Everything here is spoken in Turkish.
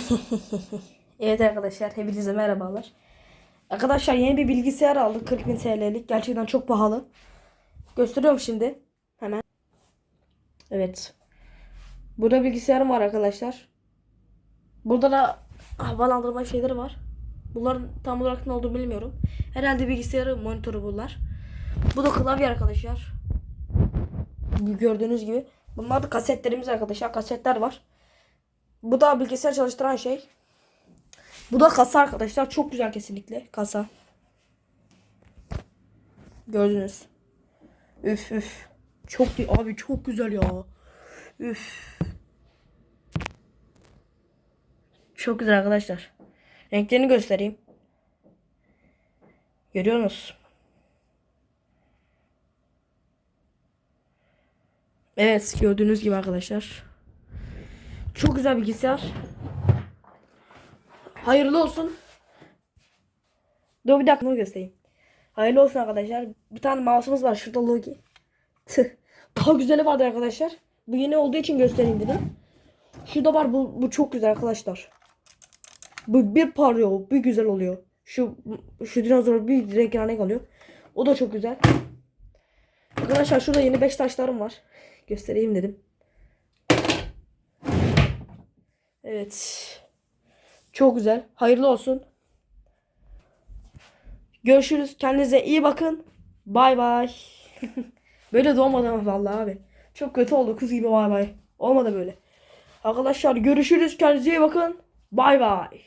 evet arkadaşlar hepinize merhabalar. Arkadaşlar yeni bir bilgisayar aldık 40.000 TL'lik. Gerçekten çok pahalı. Gösteriyorum şimdi. Hemen. Evet. Burada bilgisayarım var arkadaşlar. Burada da havalandırma şeyleri var. Bunların tam olarak ne olduğunu bilmiyorum. Herhalde bilgisayarı monitörü bunlar. Bu da klavye arkadaşlar. Gördüğünüz gibi. Bunlar da kasetlerimiz arkadaşlar. Kasetler var. Bu da bilgisayar çalıştıran şey. Bu da kasa arkadaşlar. Çok güzel kesinlikle. Kasa. Gördünüz. Üf üf. Çok. Abi çok güzel ya. Üf. Çok güzel arkadaşlar. Renklerini göstereyim. Görüyor musunuz? Evet gördüğünüz gibi arkadaşlar. Çok güzel bilgisayar. Hayırlı olsun. Dur bir dakika bunu göstereyim. Hayırlı olsun arkadaşlar. Bir tane mouse'umuz var. Şurada Logi. Tüh. Daha güzeli vardı arkadaşlar. Bu yeni olduğu için göstereyim dedim. Şurada var. Bu, bu çok güzel arkadaşlar. Bu bir parlıyor. Bir güzel oluyor. Şu şu dinozor bir rengarenk oluyor. O da çok güzel. Arkadaşlar şurada yeni 5 taşlarım var. Göstereyim dedim. Evet. Çok güzel. Hayırlı olsun. Görüşürüz. Kendinize iyi bakın. Bay bay. böyle doğmadı ama vallahi abi. Çok kötü oldu kız gibi bay bay. Olmadı böyle. Arkadaşlar görüşürüz. Kendinize iyi bakın. Bay bay.